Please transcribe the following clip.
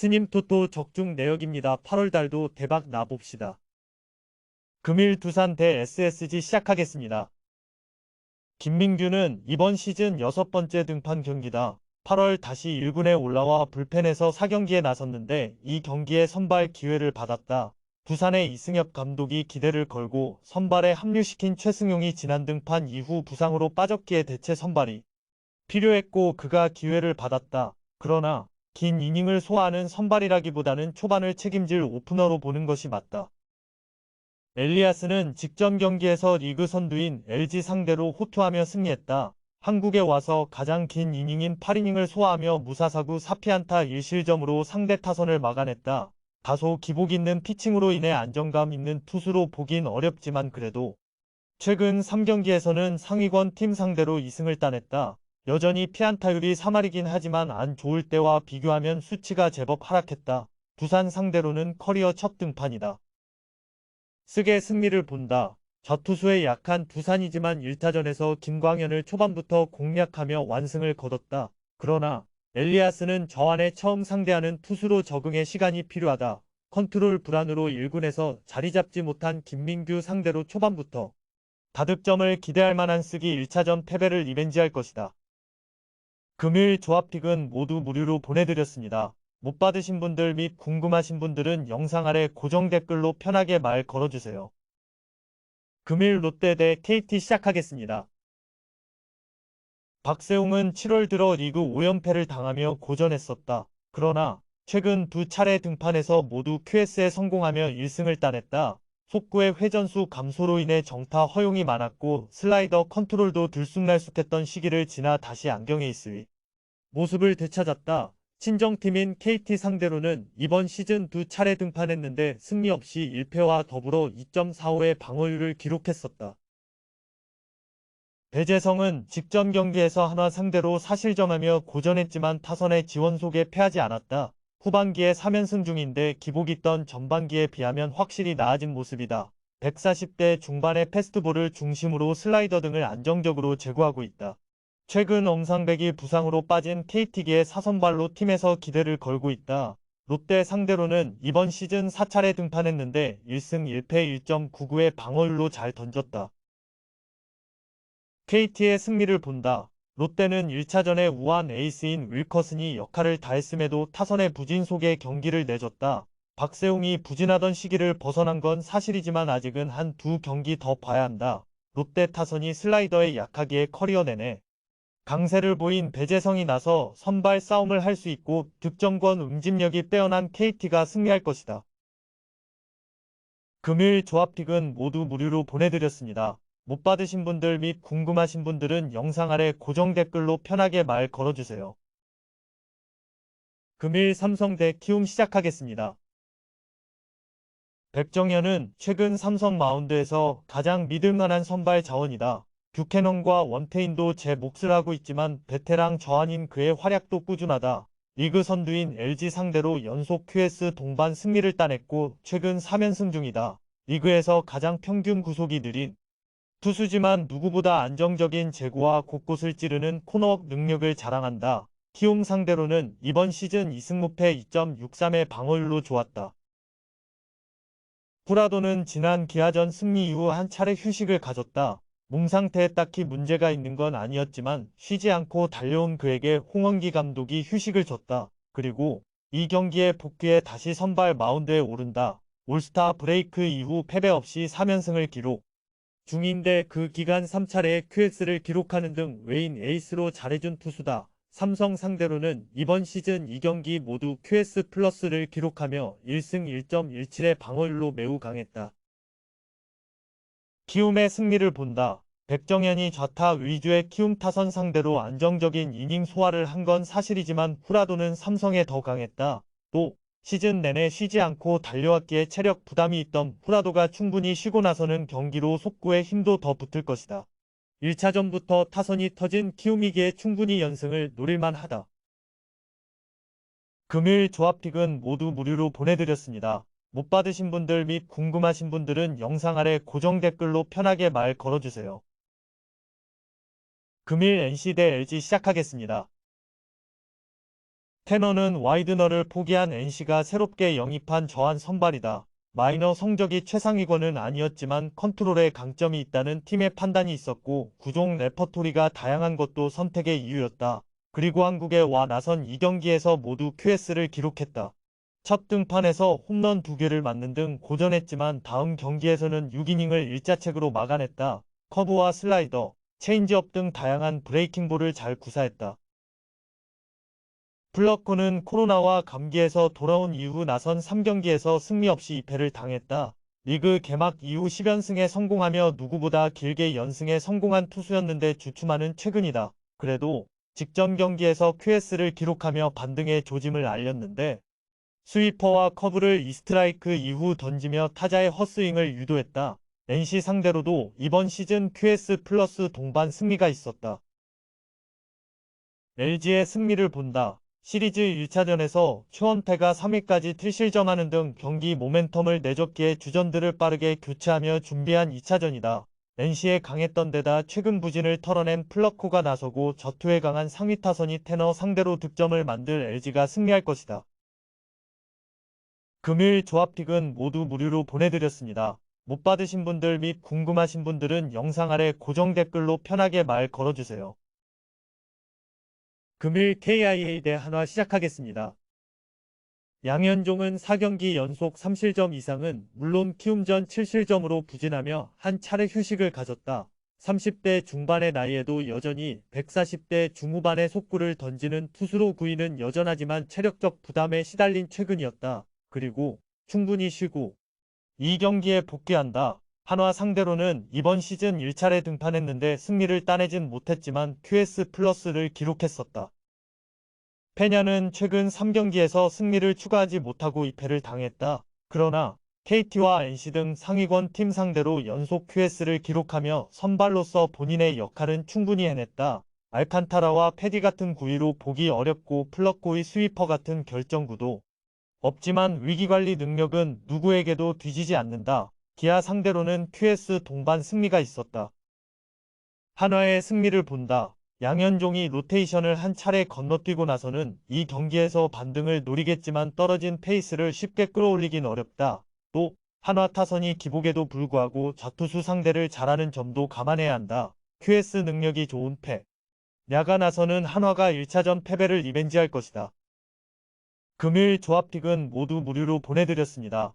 스님 토토 적중 내역입니다. 8월 달도 대박 나봅시다. 금일 두산 대 SSG 시작하겠습니다. 김민규는 이번 시즌 여섯 번째 등판 경기다. 8월 다시 1군에 올라와 불펜에서 4경기에 나섰는데 이 경기에 선발 기회를 받았다. 부산의 이승엽 감독이 기대를 걸고 선발에 합류시킨 최승용이 지난 등판 이후 부상으로 빠졌기에 대체 선발이 필요했고 그가 기회를 받았다. 그러나 긴 이닝을 소화하는 선발이라기보다는 초반을 책임질 오프너로 보는 것이 맞다. 엘리아스는 직전 경기에서 리그 선두인 LG 상대로 호투하며 승리했다. 한국에 와서 가장 긴 이닝인 8이닝을 소화하며 무사사구 4피안타 1실점으로 상대 타선을 막아냈다. 다소 기복 있는 피칭으로 인해 안정감 있는 투수로 보긴 어렵지만 그래도 최근 3경기에서는 상위권 팀 상대로 2승을 따냈다. 여전히 피안타율이 3할이긴 하지만 안 좋을 때와 비교하면 수치가 제법 하락했다. 부산 상대로는 커리어 첫 등판이다. 쓰게 승리를 본다. 저투수에 약한 부산이지만 1타전에서 김광현을 초반부터 공략하며 완승을 거뒀다. 그러나 엘리아스는 저안에 처음 상대하는 투수로 적응에 시간이 필요하다. 컨트롤 불안으로 1군에서 자리 잡지 못한 김민규 상대로 초반부터 다득점을 기대할 만한 쓰기 1차전 패배를 리벤지할 것이다. 금일 조합픽은 모두 무료로 보내드렸습니다. 못 받으신 분들 및 궁금하신 분들은 영상 아래 고정 댓글로 편하게 말 걸어주세요. 금일 롯데 대 KT 시작하겠습니다. 박세웅은 7월 들어 리그 5연패를 당하며 고전했었다. 그러나 최근 두 차례 등판에서 모두 QS에 성공하며 1승을 따냈다. 속구의 회전수 감소로 인해 정타 허용이 많았고 슬라이더 컨트롤도 들쑥날쑥했던 시기를 지나 다시 안경에 있을 모습을 되찾았다. 친정팀인 KT 상대로는 이번 시즌 두 차례 등판했는데 승리 없이 1패와 더불어 2.45의 방어율을 기록했었다. 배재성은 직전 경기에서 한화 상대로 사실점하며 고전했지만 타선의 지원 속에 패하지 않았다. 후반기에 3연승 중인데 기복 있던 전반기에 비하면 확실히 나아진 모습이다. 140대 중반의 패스트볼을 중심으로 슬라이더 등을 안정적으로 제고하고 있다. 최근 엄상백이 부상으로 빠진 KT기의 사선발로 팀에서 기대를 걸고 있다. 롯데 상대로는 이번 시즌 4차례 등판했는데 1승 1패 1.99의 방어율로 잘 던졌다. KT의 승리를 본다. 롯데는 1차전에 우한 에이스인 윌커슨이 역할을 다했음에도 타선의 부진 속에 경기를 내줬다. 박세웅이 부진하던 시기를 벗어난 건 사실이지만 아직은 한 두 경기 더 봐야 한다. 롯데 타선이 슬라이더에 약하기에 커리어 내내 강세를 보인 배재성이 나서 선발 싸움을 할 수 있고 득점권 응집력이 빼어난 KT가 승리할 것이다. 금일 조합픽은 모두 무료로 보내드렸습니다. 못 받으신 분들 및 궁금하신 분들은 영상 아래 고정 댓글로 편하게 말 걸어주세요. 금일 삼성 대 키움 시작하겠습니다. 백정현은 최근 삼성 마운드에서 가장 믿을만한 선발 자원이다. 뷰캐넌과 원태인도 제 몫을 하고 있지만 베테랑 저한인 그의 활약도 꾸준하다. 리그 선두인 LG 상대로 연속 QS 동반 승리를 따냈고 최근 3연승 중이다. 리그에서 가장 평균 구속이 느린 투수지만 누구보다 안정적인 제구와 곳곳을 찌르는 코너웍 능력을 자랑한다. 키움 상대로는 이번 시즌 2승 무패 2.63의 방어율로 좋았다. 후라도는 지난 기아전 승리 이후 한 차례 휴식을 가졌다. 몸 상태에 딱히 문제가 있는 건 아니었지만 쉬지 않고 달려온 그에게 홍원기 감독이 휴식을 줬다. 그리고 이 경기에 복귀해 다시 선발 마운드에 오른다. 올스타 브레이크 이후 패배 없이 3연승을 기록. 중인데 그 기간 3차례의 QS를 기록하는 등 외인 에이스로 잘해준 투수다. 삼성 상대로는 이번 시즌 2경기 모두 QS 플러스를 기록하며 1승 1.17의 방어율로 매우 강했다. 키움의 승리를 본다. 백정현이 좌타 위주의 키움 타선 상대로 안정적인 이닝 소화를 한 건 사실이지만 후라도는 삼성에 더 강했다. 또 시즌 내내 쉬지 않고 달려왔기에 체력 부담이 있던 후라도가 충분히 쉬고 나서는 경기로 속구에 힘도 더 붙을 것이다. 1차전부터 타선이 터진 키움이기에 충분히 연승을 노릴만 하다. 금일 조합픽은 모두 무료로 보내드렸습니다. 못 받으신 분들 및 궁금하신 분들은 영상 아래 고정 댓글로 편하게 말 걸어주세요. 금일 NC 대 LG 시작하겠습니다. 테너는 와이드너를 포기한 NC가 새롭게 영입한 저한 선발이다. 마이너 성적이 최상위권은 아니었지만 컨트롤에 강점이 있다는 팀의 판단이 있었고 구종 레퍼토리가 다양한 것도 선택의 이유였다. 그리고 한국에 와 나선 이 경기에서 모두 QS를 기록했다. 첫 등판에서 홈런 두 개를 맞는 등 고전했지만 다음 경기에서는 6이닝을 일자책으로 막아냈다. 커브와 슬라이더, 체인지업 등 다양한 브레이킹볼을 잘 구사했다. 플러코는 코로나와 감기에서 돌아온 이후 나선 3경기에서 승리 없이 2패를 당했다. 리그 개막 이후 10연승에 성공하며 누구보다 길게 연승에 성공한 투수였는데 주춤하는 최근이다. 그래도 직전 경기에서 QS를 기록하며 반등의 조짐을 알렸는데 스위퍼와 커브를 이스트라이크 이후 던지며 타자의 헛스윙을 유도했다. NC 상대로도 이번 시즌 QS 플러스 동반 승리가 있었다. LG의 승리를 본다. 시리즈 1차전에서 최원태가 3위까지 틀실점하는 등 경기 모멘텀을 내줬기에 주전들을 빠르게 교체하며 준비한 2차전이다. NC에 강했던 데다 최근 부진을 털어낸 플러코가 나서고 저투에 강한 상위 타선이 테너 상대로 득점을 만들 LG가 승리할 것이다. 금일 조합픽은 모두 무료로 보내드렸습니다. 못 받으신 분들 및 궁금하신 분들은 영상 아래 고정 댓글로 편하게 말 걸어주세요. 금일 KIA 대 한화 시작하겠습니다. 양현종은 4경기 연속 3실점 이상은 물론 키움전 7실점으로 부진하며 한 차례 휴식을 가졌다. 30대 중반의 나이에도 여전히 140대 중후반의 속구를 던지는 투수로 구위는 여전하지만 체력적 부담에 시달린 최근이었다. 그리고 충분히 쉬고 이 경기에 복귀한다. 한화 상대로는 이번 시즌 1차례 등판했는데 승리를 따내진 못했지만 QS 플러스를 기록했었다. 페냐는 최근 3경기에서 승리를 추가하지 못하고 2패를 당했다. 그러나 KT와 NC 등 상위권 팀 상대로 연속 QS를 기록하며 선발로서 본인의 역할은 충분히 해냈다. 알칸타라와 패디 같은 구위로 보기 어렵고 플럭고의 스위퍼 같은 결정구도 없지만 위기관리 능력은 누구에게도 뒤지지 않는다. 기아 상대로는 QS 동반 승리가 있었다. 한화의 승리를 본다. 양현종이 로테이션을 한 차례 건너뛰고 나서는 이 경기에서 반등을 노리겠지만 떨어진 페이스를 쉽게 끌어올리긴 어렵다. 또 한화 타선이 기복에도 불구하고 좌투수 상대를 잘하는 점도 감안해야 한다. QS 능력이 좋은 패. 야가 나서는 한화가 1차전 패배를 리벤지할 것이다. 금일 조합픽은 모두 무료로 보내드렸습니다.